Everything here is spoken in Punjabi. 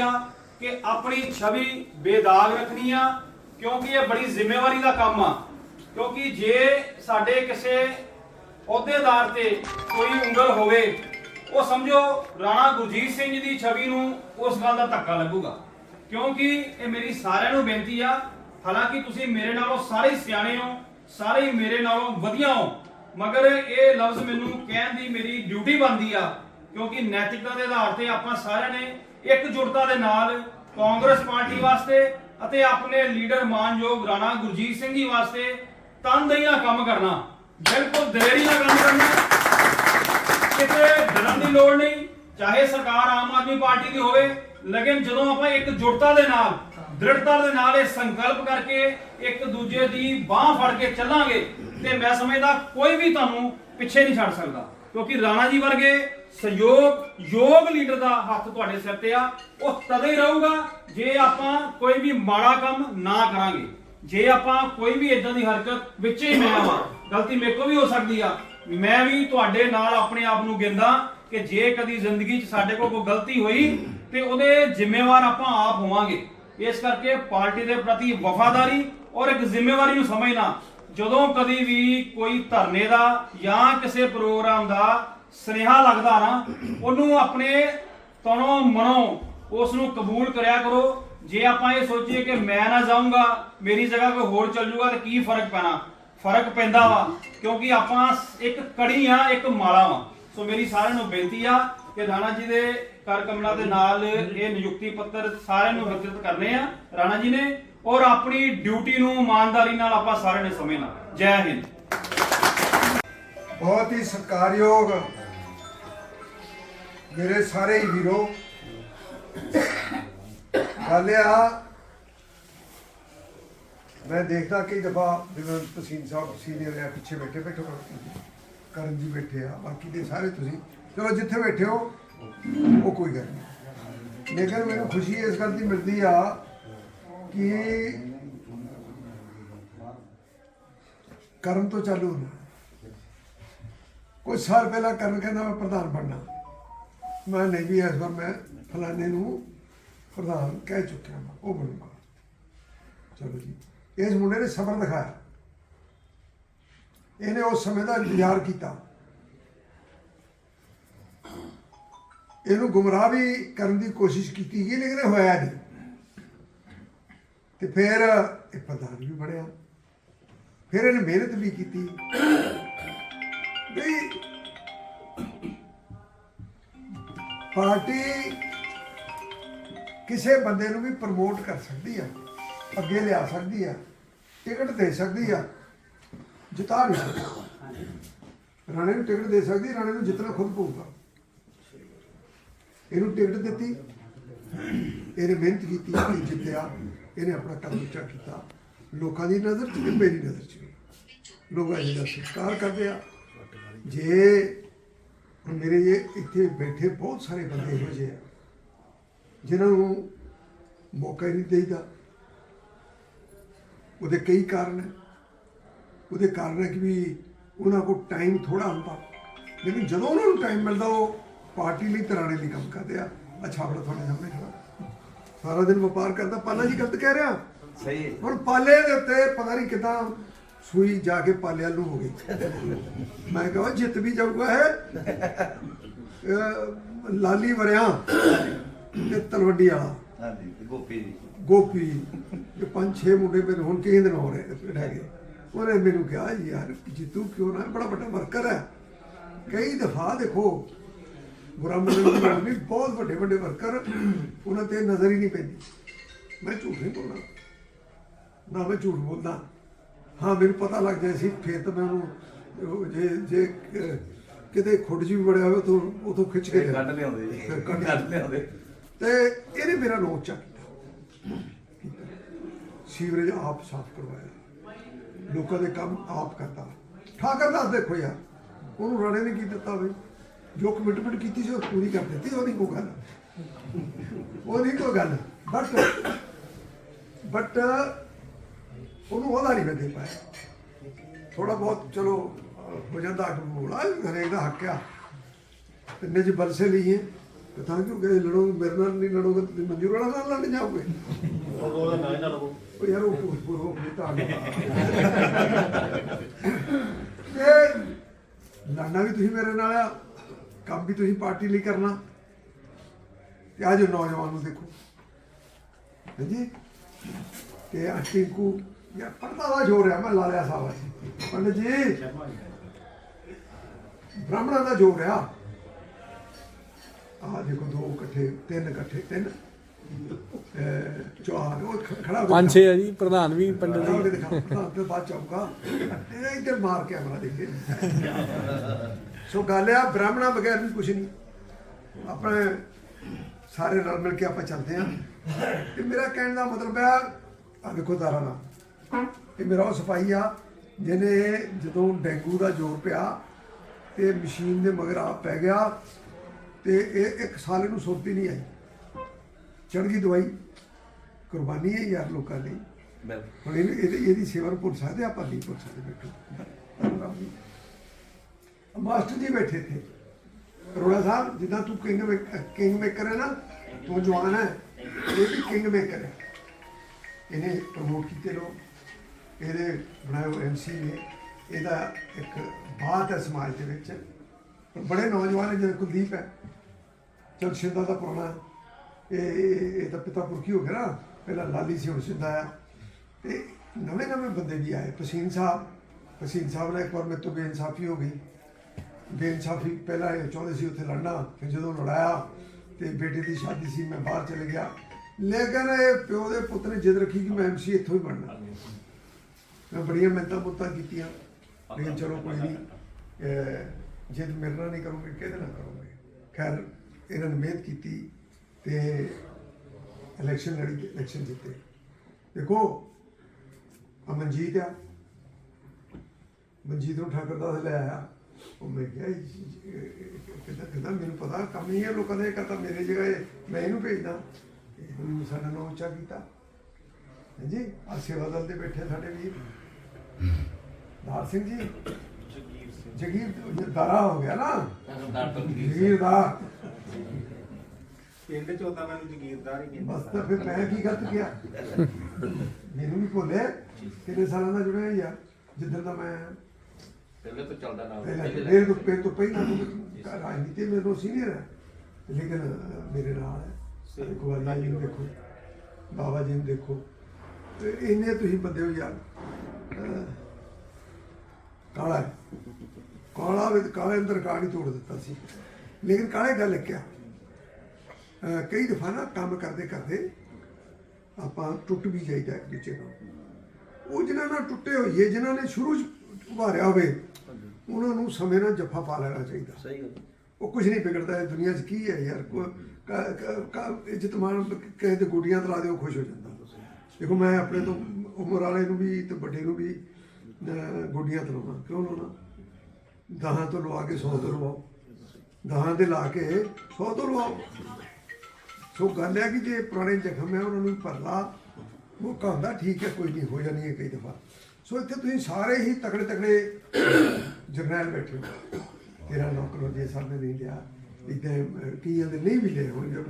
ਆ ਕਿ ਆਪਣੀ ਛਵੀ ਬੇਦਾਗ ਰੱਖਣੀ ਆ, ਕਿਉਂਕਿ ਇਹ ਬੜੀ ਜ਼ਿੰਮੇਵਾਰੀ ਦਾ ਕੰਮ ਆ। ਕਿਉਂਕਿ ਜੇ ਸਾਡੇ ਕਿਸੇ ਅਹੁਦੇਦਾਰ ਤੇ ਕੋਈ ਉਂਗਲ ਹੋਵੇ, ਉਹ ਸਮਝੋ ਰਾਣਾ ਗੁਰਜੀਤ ਸਿੰਘ ਜੀ ਦੀ ਛਵੀ ਨੂੰ ਉਸ ਗੱਲ ਦਾ ਧੱਕਾ ਲੱਗੂਗਾ। ਕਿਉਂਕਿ ਇਹ ਮੇਰੀ ਸਾਰਿਆਂ ਨੂੰ ਬੇਨਤੀ ਆ, ਹਾਲਾਂਕਿ ਤੁਸੀਂ ਮੇਰੇ ਨਾਲੋਂ ਸਾਰੇ ਸਿਆਣੇ ਹੋ, ਸਾਰੇ ਮੇਰੇ ਨਾਲੋਂ ਵਧੀਆ ਹੋ, ਮਗਰ ਇਹ ਲਫ਼ਜ਼ ਮੈਨੂੰ ਕਹਿਣ ਦੀ ਮੇਰੀ ਡਿਊਟੀ ਬਣਦੀ ਆ, ਕਿਉਂਕਿ ਨੈਤਿਕਤਾ ਦੇ ਆਧਾਰ ਤੇ ਆਪਾਂ ਸਾਰਿਆਂ ਨੇ ਇਕਜੁੱਟਤਾ ਦੇ ਨਾਲ ਕਾਂਗਰਸ ਪਾਰਟੀ ਵਾਸਤੇ ਅਤੇ ਆਪਣੇ ਲੀਡਰ ਮਾਨਯੋਗ ਰਾਣਾ ਗੁਰਜੀਤ ਸਿੰਘ ਜੀ ਵਾਸਤੇ ਤਨਦੇਹੀ ਨਾਲ ਕੰਮ ਕਰਨਾ। ਬਿਲਕੁਲ ਦਲੇਰੀ ਨਾਲ ਕੰਮ ਕਰਨਾ। ਕਿਤੇ ਡਰਨ ਦੀ ਲੋੜ ਨਹੀਂ, ਚਾਹੇ ਸਰਕਾਰ ਆਮ ਆਦਮੀ ਪਾਰਟੀ ਦੀ ਹੋਵੇ, ਲੇਕਿਨ ਜਦੋਂ ਆਪਾਂ ਇੱਕ ਜੁਟਤਾ ਦੇ ਨਾਲ, ਦ੍ਰਿੜਤਾ ਦੇ ਨਾਲ ਇਹ ਸੰਕਲਪ ਕਰਕੇ ਇੱਕ ਦੂਜੇ ਦੀ ਬਾਹ ਫੜ ਕੇ ਚੱਲਾਂਗੇ, ਤੇ ਮੈਂ ਸਮਝਦਾ ਕੋਈ ਵੀ ਤੁਹਾਨੂੰ ਪਿੱਛੇ ਨਹੀਂ ਛੱਡ ਸਕਦਾ। ਕਿਉਂਕਿ ਰਾਣਾ ਜੀ ਵਰਗੇ ਸਹਿਯੋਗ ਯੋਗ ਲੀਡਰ ਦਾ ਹੱਥ ਤੁਹਾਡੇ ਸਿਰ ਤੇ ਆ। ਉਹ ਤਦੇ ਹੀ ਰਹੂਗਾ ਜੇ ਆਪਾਂ ਕੋਈ ਵੀ ਮਾੜਾ ਕੰਮ ਨਾ ਕਰਾਂਗੇ। ਜੇ ਆਪਾਂ ਕੋਈ ਵੀ ਇਦਾਂ ਦੀ ਹਰਕਤ ਵਿੱਚ ਹੀ ਮੈਂ ਆਵਾਂ ਗਲਤੀ ਮੇਰੇ ਕੋਲ ਵੀ ਹੋ ਸਕਦੀ ਆ। ਮੈਂ ਵੀ ਤੁਹਾਡੇ ਨਾਲ ਆਪਣੇ ਆਪ ਨੂੰ ਗਿੰਦਾ ਕਿ ਜੇ ਕਦੀ ਜ਼ਿੰਦਗੀ 'ਚ ਸਾਡੇ ਕੋਲ ਕੋਈ ਗਲਤੀ ਹੋਈ ਤੇ ਉਹਦੇ ਜ਼ਿੰਮੇਵਾਰ ਆਪਾਂ ਆਪ ਹੋਵਾਂਗੇ। ਇਸ ਕਰਕੇ ਪਾਰਟੀ ਦੇ ਪ੍ਰਤੀ ਵਫਾਦਾਰੀ ਔਰ ਇੱਕ ਜ਼ਿੰਮੇਵਾਰੀ ਨੂੰ ਸਮਝਣਾ। ਜਦੋਂ ਕਦੀ ਵੀ ਕੋਈ ਧਰਨੇ ਦਾ ਜਾਂ ਕਿਸੇ ਪ੍ਰੋਗਰਾਮ ਦਾ ਸੁਨੇਹਾ ਲੱਗਦਾ ਨਾ ਉਹਨੂੰ ਆਪਣੇ ਤਨੋਂ ਮਨੋਂ ਉਸ ਨੂੰ ਕਬੂਲ ਕਰਿਆ ਕਰੋ। ਜੇ ਆਪਾਂ ਇਹ ਸੋਚੀਏ ਕਿ ਮੈਂ ਨਾ ਜਾਊਂਗਾ, ਮੇਰੀ ਜਗ੍ਹਾ ਕੋਈ ਹੋਰ ਚੱਲ ਜਾਊਗਾ ਤੇ ਕੀ ਫ਼ਰਕ ਪੈਣਾ? ਫ਼ਰਕ ਪੈਂਦਾ ਵਾ, ਕਿਉਂਕਿ ਆਪਾਂ ਇੱਕ ਕੜੀ ਆ, ਇੱਕ ਮਾਲਾ ਵਾ। ਸੋ ਮੇਰੀ ਸਾਰਿਆਂ ਨੂੰ ਬੇਨਤੀ ਆ ਕਿ ਰਾਣਾ ਜੀ ਦੇ ਕਰ ਕਮਲਾ ਦੇ ਨਾਲ ਇਹ ਨਿਯੁਕਤੀ ਪੱਤਰ ਸਾਰਿਆਂ ਨੂੰ ਵਿਤਰਿਤ ਕਰਨੇ ਆ, ਰਾਣਾ ਜੀ ਨੇ। ਔਰ ਆਪਣੀ ਡਿਊਟੀ ਨੂੰ ਇਮਾਨਦਾਰੀ ਨਾਲ ਆਪਾਂ ਸਾਰਿਆਂ ਨੇ ਸਮਝਣਾ। ਜੈ ਹਿੰਦ। ਬਹੁਤ ਹੀ ਸਤਿਕਾਰਯੋਗ ਮੇਰੇ ਸਾਰੇ ਹੀ ਵੀਰੋ। ਗੱਲ ਆ, ਮੈਂ ਦੇਖਦਾ ਕਈ ਦਫਾ ਜਿਵੇਂ ਤਸੀਨ ਸਾਹਿਬ ਸੀਨੀਅਰ ਆ ਪਿੱਛੇ ਬੈਠੇ, ਬੈਠੋ ਕਰਨ ਜੀ ਬੈਠੇ ਆ, ਬਾਕੀ ਦੇ ਸਾਰੇ ਤੁਸੀਂ। ਚਲੋ ਜਿੱਥੇ ਬੈਠੇ ਹੋ, ਉਹ ਕੋਈ ਗੱਲ ਨਹੀਂ। ਲੇਕਿਨ ਮੈਨੂੰ ਖੁਸ਼ੀ ਇਸ ਗੱਲ ਦੀ ਮਿਲਦੀ ਆ ਕਿ ਕਰਨ ਤੋਂ ਚਾਲੂ ਹੋਣਾ ਕੁਝ ਸਾਲ ਪਹਿਲਾਂ ਕਰਨ ਕਹਿੰਦਾ ਮੈਂ ਪ੍ਰਧਾਨ ਬਣਨਾ। ਮੈਂ ਨਹੀਂ ਵੀ ਇਸ ਵਾਰ ਮੈਂ ਫਲਾਣੇ ਨੂੰ ਪ੍ਰਧਾਨ ਕਹਿ ਚੁੱਕਿਆ ਮੈਂ, ਉਹ ਬਣੂਗਾ। ਚਲੋ ਜੀ, ਇਸ ਮੁੰਡੇ ਨੇ ਸਬਰ ਦਿਖਾਇਆ। ਇਹਨੇ ਉਸ ਸਮੇਂ ਦਾ ਇੰਤਜ਼ਾਰ ਕੀਤਾ। ਇਹਨੂੰ ਗੁੰਮਰਾਹ ਵੀ ਕਰਨ ਦੀ ਕੋਸ਼ਿਸ਼ ਕੀਤੀ ਗਈ, ਲੇਕਿਨ ਇਹ ਹੋਇਆ ਨਹੀਂ। ਤੇ ਫਿਰ ਇਹ ਪ੍ਰਧਾਨ ਵੀ ਬਣਿਆ। ਫਿਰ ਇਹਨੇ ਮਿਹਨਤ ਵੀ ਕੀਤੀ। ਵੀ ਪਾਰਟੀ ਕਿਸੇ ਬੰਦੇ ਨੂੰ ਵੀ ਪ੍ਰਮੋਟ ਕਰ ਸਕਦੀ ਆ, ਅੱਗੇ ਲਿਆ ਸਕਦੀ ਆ, ਟਿਕਟ ਦੇ ਸਕਦੀ ਆ, ਜਿਤਾ ਵੀ ਸਕਦੀ ਰਾਣੇ ਨੂੰ ਟਿਕਟ ਦੇ ਸਕਦੀ, ਰਾਣੇ ਨੂੰ ਜਿੱਤਣਾ ਖੁਦ ਪਊਗਾ। ਇਹਨੂੰ ਟਿਕਟ ਦਿੱਤੀ, ਇਹਨੇ ਮਿਹਨਤ ਕੀਤੀ, ਇਹ ਜਿੱਤਿਆ, ਇਹਨੇ ਆਪਣਾ ਕੰਮ ਉੱਚਾ ਕੀਤਾ। ਲੋਕਾਂ ਦੀ ਨਜ਼ਰ 'ਚ ਮੇਰੀ ਨਜ਼ਰ 'ਚ ਵੀ। ਲੋਕ ਇਹਦਾ ਸਤਿਕਾਰ ਕਰਦੇ ਆ। ਜੇ ਮੇਰੇ ਇਹ ਇੱਥੇ ਬੈਠੇ ਬਹੁਤ ਸਾਰੇ ਬੰਦੇ ਜਿਹੇ ਆ ਜਿਨ੍ਹਾਂ ਨੂੰ ਮੌਕਾ ਹੀ ਨਹੀਂ ਦੇਈਦਾ। ਉਹਦੇ ਕਈ ਕਾਰਨ ਹੈ। ਉਹਦੇ ਕਾਰਨ ਹੈ ਕਿ ਵੀ ਉਹਨਾਂ ਕੋਲ ਟਾਈਮ ਥੋੜਾ ਹੁੰਦਾ। ਲੇਕਿਨ ਜਦੋਂ ਉਹਨਾਂ ਨੂੰ ਟਾਈਮ ਮਿਲਦਾ ਉਹ ਪਾਰਟੀ ਲਈ ਤਰਾਣੇ ਲਈ ਕੰਮ ਕਰਦੇ ਆ। ਅੱਛਾ ਬੜਾ ਤੁਹਾਡੇ ਸਾਹਮਣੇ ਖੜਾ। ਸਾਰਾ ਦਿਨ ਵਪਾਰ ਕਰਦਾ। ਪਾਲਾ ਜੀ ਗਲਤ ਕਹਿ ਰਿਹਾ। ਸਹੀ ਹੈ। ਹੁਣ ਪਾਲੇ ਦੇ ਉੱਤੇ ਪਤਾ ਨਹੀਂ ਕਿਦਾਂ ਸੂਈ ਜਾ ਕੇ ਪਾਲਿਆਂ ਨੂੰ ਹੋ ਗਈ। ਮੈਂ ਕਹਾਂ ਜਿੱਤ ਵੀ ਜਾਊਗਾ ਹੈ ਲਾਲੀ ਵਰਿਆ ਤੇ ਤਲਵੰਡੀ ਵਾਲਾ। ਹਾਂਜੀ ਗੋਪੀ ਗੋਪੀ ਇਹ ਪੰਜ ਛੇ ਮੁੰਡੇ ਮੇਰੇ ਹੁਣ ਕਿਹਦੇ ਦਿਨ ਹੋ ਰਹੇ ਰਹਿ ਗਏ। ਉਹਨੇ ਮੈਨੂੰ ਕਿਹਾ ਯਾਰ ਜਿੱਤੂ ਕਿਉਂ ਨਾ ਬੜਾ ਵੱਡਾ ਵਰਕਰ ਹੈ। ਕਈ ਦਫਾ ਦੇਖੋ ਗੱਲ ਨਹੀਂ ਬਹੁਤ ਵੱਡੇ ਵੱਡੇ ਵਰਕਰ ਉਹਨਾਂ ਤੇ ਨਜ਼ਰ ਹੀ ਨਹੀਂ ਪੈਂਦੀ। ਮੈਂ ਝੂਠ ਨਹੀਂ ਬੋਲਦਾ। ਨਾ ਮੈਂ ਝੂਠ ਬੋਲਦਾ। ਹਾਂ ਮੈਨੂੰ ਪਤਾ ਲੱਗ ਜਾਏ ਸੀ ਫੇਰ ਤਾਂ ਮੈਂ ਉਹਨੂੰ ਉਹ ਜੇ ਜੇ ਕਿਤੇ ਖੁੱਡ ਜੀ ਵੀ ਬੜਿਆ ਹੋਵੇ ਤਾਂ ਉਥੋਂ ਖਿੱਚ ਕੇ। ਕੱਢ ਲਿਆਉਂਦੇ ਜੀ। ਕੱਢ ਲਿਆਉਂਦੇ। ਤੇ ਇਹਨੇ ਮੇਰਾ ਨੋਟ ਚੱਕ ਕੀਤਾ ਸੀਵਰੇਜ ਆਪ ਸਾਫ਼ ਕਰਵਾਇਆ। ਲੋਕਾਂ ਦੇ ਕੰਮ ਆਪ ਕਰਦਾ ਠਾਕਰ ਦਾ ਦੇਖੋ ਯਾਰ ਉਹਨੂੰ ਰਾਣੇ ਨੇ ਕੀ ਦਿੱਤਾ ਬਈ ਜੋ ਕਮਿਟਮੈਂਟ ਕੀਤੀ ਸੀ ਉਹ ਪੂਰੀ ਕਰ ਦਿੱਤੀ ਉਹ ਨਹੀਂ ਕੋਈ ਗੱਲ। ਉਹ ਨਹੀਂ ਕੋਈ ਗੱਲ। ਬਟ ਬਟ ਉਹਨੂੰ ਉਹਦਾ ਨਹੀਂ ਮੈਂ ਦੇ ਪਾਇਆ। ਥੋੜਾ ਬਹੁਤ ਚਲੋ, ਹੋ ਜਾਂਦਾ ਕਬੂਲ ਹਰੇਕ ਦਾ ਹੱਕ ਆ। ਤਿੰਨੇ ਜੀ ਬਲਸੇ ਲਈਏ, ਤੇ ਤਾਂ ਕਿਉਂ ਗਏ ਲੜੋ, ਮੇਰੇ ਨਾਲ ਨਹੀਂ ਲੜੋਗੇ ਤੇ ਮਨਜੂਰ ਵਾਲਾ ਨਾਲ ਲੜ ਜਾਓਗੇ? ਉਹ ਉਹਦਾ ਨਾਂ ਹੀ ਨਾ ਉਹ ਯਾਰ ਉਹ ਭੂਤਪੁਰ ਤਾਂ ਤੇ ਲੜਨਾ ਵੀ ਤੁਸੀਂ ਮੇਰੇ ਨਾਲ ਆ, ਕੰਮ ਵੀ ਤੁਸੀਂ ਪਾਰਟੀ ਲਈ ਕਰਨਾ। ਤੇ ਆ ਜੋ ਨੌਜਵਾਨ ਨੂੰ ਦੇਖੋ। ਹਾਂਜੀ? ਤੇ ਆਂਟੀ ਕੋ ਯਾਰ ਪਰਦਾ ਦਾ ਜੋਰ ਹੈ ਮੈਂ ਲਾ ਲਿਆ ਸਾਵਾ ਪੰਡਤ ਜੀ ਬ੍ਰਾਹਮਣਾਂ ਦਾ ਜੋਰ ਆ। ਆ ਦੇਖੋ ਦੋ ਇਕੱਠੇ ਤਿੰਨ ਇਕੱਠੇ ਤਿੰਨ ਚਾਰ ਉਹ ਖੜਾ ਹੋ ਪੰਜ ਛੇ ਆ ਜੀ ਪ੍ਰਧਾਨ ਵੀ ਪੰਡਤ ਹੋ ਜੀ। ਪ੍ਰਧਾਨ ਤੇ ਬਾਅਦ ਚਾਹੂਗਾ ਤੇਰਾ ਇੱਧਰ ਮਾਰ ਕੈਮਰਾ ਦੇਖੇ। ਸੋ ਗੱਲ ਆ ਬ੍ਰਾਹਮਣਾ ਬਗੈਰ ਵੀ ਕੁਝ ਨਹੀਂ। ਆਪਣੇ ਸਾਰੇ ਰਲ ਮਿਲ ਕੇ ਆਪਾਂ ਚੱਲਦੇ ਆ। ਤੇ ਮੇਰਾ ਕਹਿਣ ਦਾ ਮਤਲਬ ਆ ਆ ਦੇਖੋ ਦਾਰਾ ਨਾ ਇਹ ਮੇਰਾ ਉਹ ਸਿਪਾਹੀ ਆ ਜਿਹਨੇ ਜਦੋਂ ਡੇਂਗੂ ਦਾ ਜ਼ੋਰ ਪਿਆ ਤੇ ਮਸ਼ੀਨ ਦੇ ਮਗਰ ਆ ਪੈ ਗਿਆ ਤੇ ਇਹ ਇੱਕ ਸਾਲ ਇਹਨੂੰ ਸੁਰਤੀ ਨਹੀਂ ਆਈ। ਚੜ ਗਈ ਦਵਾਈ ਕੁਰਬਾਨੀ ਹੈ ਯਾਰ ਲੋਕਾਂ ਦੀ। ਹੁਣ ਇਹਨੂੰ- ਇਹਦੀ ਇਹਦੀ ਸੇਵਾ ਨੂੰ ਭੁੱਲ ਸਕਦੇ ਆਪਾਂ ਨਹੀਂ ਭੁੱਲ ਸਕਦੇ ਬੈਠੋ। ਮਾਸਟਰ ਜੀ ਬੈਠੇ ਥੇ ਅਰੋੜਾ ਸਾਹਿਬ ਜਿੱਦਾਂ ਤੂੰ ਕਿੰਗ ਕਿੰਗ ਮੇਕਰ ਹੈ ਨਾ ਤੂੰ ਜਵਾਨ ਹੈ ਇਹ ਵੀ ਕਿੰਗ ਮੇਕਰ ਹੈ। ਇਹਨੇ ਪ੍ਰਮੋਟ ਕੀਤੇ ਲੋਕ। ਇਹਦੇ ਬਣਾਏ ਹੋਏ ਐਮਸੀ ਨੇ, ਇਹਦਾ ਇੱਕ ਬਾਤ ਹੈ ਸਮਾਜ ਦੇ ਵਿੱਚ। ਬੜੇ ਨੌਜਵਾਨ ਨੇ, ਜਿਵੇਂ ਕੁਲਦੀਪ ਹੈ। ਚਲ ਸ਼ਿੰਦਾ ਦਾ ਪੁਰਾਣਾ ਇਹ ਇਹ ਇਹ ਤਾਂ ਪਿਤਾ ਪੁਰਖੀ ਹੋ ਗਿਆ ਨਾ। ਪਹਿਲਾਂ ਲਾਲੀ ਸੀ, ਹੁਣ ਸ਼ਿੰਦਾ ਆ ਤੇ ਨਵੇਂ ਨਵੇਂ ਬੰਦੇ ਵੀ ਆਏ। ਪਸੀਨ ਸਾਹਿਬ ਪਸੀਨ ਸਾਹਿਬ ਨਾਲ ਇੱਕ ਵਾਰ ਮੇਰੇ ਤੋਂ ਬੇਇਨਸਾਫੀ ਹੋ ਗਈ। ਬੇਇਨਸਾਫੀ ਪਹਿਲਾਂ ਇਹ ਚਾਹੁੰਦੇ ਸੀ ਉੱਥੇ ਲੜਨਾ, ਫਿਰ ਜਦੋਂ ਲੜਾਇਆ ਤੇ ਬੇਟੇ ਦੀ ਸ਼ਾਦੀ ਸੀ, ਮੈਂ ਬਾਹਰ ਚਲੇ ਗਿਆ। ਲੇਕਿਨ ਇਹ ਪਿਓ ਦੇ ਪੁੱਤ ਨੇ ਜਿੱਦ ਰੱਖੀ ਕਿ ਮੈਂ ਐਮਸੀ ਇੱਥੋਂ ਹੀ ਬਣਨਾ। ਮੈਂ ਬੜੀਆਂ ਮਿਹਨਤਾਂ ਮੁੱਤਾਂ ਕੀਤੀਆਂ। ਲੇਕਿਨ ਚਲੋ ਕੋਈ ਨਹੀਂ ਅਹ ਜਿੱਦ ਮੇਰੇ ਨਾਲ ਨਹੀਂ ਕਰੋਗੇ ਕਿਹਦੇ ਨਾਲ ਕਰੋਗੇ? ਖੈਰ ਇਹਨਾਂ ਨੇ ਮਿਹਨਤ ਕੀਤੀ ਤੇ ਇਲੈਕਸ਼ਨ ਲੜੀ ਇਲੈਕਸ਼ਨ ਜਿੱਤੇ। ਦੇਖੋ ਅਮਨਜੀਤ ਆ। ਮਨਜੀਤ ਨੂੰ ਠਾਕਰ ਦਾ ਲੈ ਆਇਆ। ਉਹ ਮੈਂ ਕਿਹਾ ਇਹ- ਇਹ- ਇਹ- ਕਹਿੰਦਾ ਕਹਿੰਦਾ ਮੈਨੂੰ ਪਤਾ ਕੰਮ ਹੀ ਹੈ ਲੋਕਾਂ ਨੇ ਕਰਤਾ ਮੇਰੇ ਜਗ੍ਹਾ ਇਹ ਮੈਂ ਇਹਨੂੰ ਭੇਜਦਾ। ਸਾਡਾ ਨਾਮ ਉੱਚਾ ਕੀਤਾ। ਹਾਂਜੀ ਆ ਸੇਵਾ ਦਲ ਦੇ ਬੈਠੇ ਸਾਡੇ ਵੀਰ। ਦਾਰ ਸਿੰਘ ਜੀ ਜਗੀਰ ਦਾਰਾ ਹੋ ਗਿਆ ਨਾ। ਜਗੀਰ ਦਾ ਪਿੰਡ ਚ ਉਦਾਂ ਮੈਨੂੰ ਜਗੀਰਦਾਰ ਹੀ ਕਹਿੰਦੇ ਬਸ ਤਾਂ ਫਿਰ ਮੈਂ ਕੀ ਗਲਤ ਕਿਹਾ? ਮੈਨੂੰ ਵੀ ਭੁੱਲੇ। ਕਿੰਨੇ ਸਾਲਾਂ ਦਾ ਜੁੜਿਆ ਯਾਰ ਜਿੱਦਣ ਦਾ ਮੈਂ ਪਹਿਲੇ ਤੋਂ ਚੱਲਦਾ ਨਾ ਪਹਿਲਾਂ ਮੇਰੇ ਤੋਂ ਪਹਿਲਾਂ ਤੋਂ ਪਹਿਲਾਂ ਤੋਂ ਰਾਜਨੀਤੀ ਮੇਰੇ ਤੋਂ ਸੀਨੀਅਰ ਹੈ। ਲੇਕਿਨ ਮੇਰੇ ਨਾਲ ਹੈ। ਦੇਖੋ ਵਾਲੀ ਜੀ ਨੂੰ ਦੇਖੋ। ਬਾਬਾ ਜੀ ਨੂੰ ਦੇਖੋ। ਤੇ ਇੰਨੇ ਤੁਸੀਂ ਬੰਦੇ ਹੋ ਯਾਰ। ਕਾਲਾ। ਕਾਲਾ ਵਿੱਚ ਕਾਲੇ ਅੰਦਰ ਕਾੜ ਤੋੜ ਦਿੱਤਾ ਸੀ। ਲੇਕਿਨ ਕਾਲੇ ਗੱਲ ਕਿਹਾ ਕਈ ਦਫਾ ਨਾ ਕੰਮ ਕਰਦੇ ਕਰਦੇ ਆਪਾਂ ਟੁੱਟ ਵੀ ਜਾਈਦਾ ਇੱਕ ਦੂਜੇ ਨਾਲ। ਉਹ ਜਿਨ੍ਹਾਂ ਨਾਲ ਟੁੱਟੇ ਹੋਈਏ ਜਿਨ੍ਹਾਂ ਨੇ ਸ਼ੁਰੂ ਚ ਉਭਾਰਿਆ ਹੋਵੇ ਉਹਨਾਂ ਨੂੰ ਸਮੇਂ ਨਾਲ ਜੱਫਾ ਪਾ ਲੈਣਾ ਚਾਹੀਦਾ। ਸਹੀ ਗੱਲ। ਉਹ ਕੁਝ ਨਹੀਂ ਵਿਗੜਦਾ ਇਹ ਦੁਨੀਆ 'ਚ ਕੀ ਹੈ ਯਾਰ? ਕੋਈ ਕ- ਇੱਜ਼ਤ ਮਾਣ ਕਿਸੇ ਦੇ ਗੁੱਡੀਆਂ ਤਲਾ ਦੇ ਉਹ ਖੁਸ਼ ਹੋ ਜਾਂਦਾ। ਦੇਖੋ ਮੈਂ ਆਪਣੇ ਤੋਂ ਉਮਰ ਵਾਲੇ ਨੂੰ ਵੀ ਤੇ ਵੱਡੇ ਨੂੰ ਵੀ ਅਹ, ਗੁੱਡੀਆਂ ਤਲਾਉਣਾ ਕਿਉਂ ਲਾਉਣਾ ਦਹਾਂ ਤੋਂ ਲਵਾ ਕੇ 100 ਤੋਂ ਲਵਾਓ। ਦਹਾਂ ਦੇ ਲਾ ਕੇ 100 ਤੋਂ ਲਵਾਓ। ਸੋ ਗੱਲ ਹੈ ਕਿ ਜੇ ਪੁਰਾਣੇ ਜ਼ਖਮ ਹੈ ਉਹਨਾਂ ਨੂੰ ਭਰ ਲਾ ਮੌਕਾ ਹੁੰਦਾ ਠੀਕ ਹੈ ਕੋਈ ਨਹੀਂ ਹੋ ਜਾਣੀ ਹੈ ਕਈ ਦਫਾ। ਸੋ ਇੱਥੇ ਤੁਸੀਂ ਸਾਰੇ ਹੀ ਤਕੜੇ ਤਕੜੇ ਜਰਨੈਲ ਬੈਠੇ ਹੋ। ਤੇਰਾ ਨੌਕਰ ਜੇ ਸਾਹਮਣੇ ਨਹੀਂ ਲਿਆ ਇਦਾਂ ਕਈਆਂ ਦੇ ਨਹੀਂ ਵੀ ਲਏ ਹੋਣਗੇ।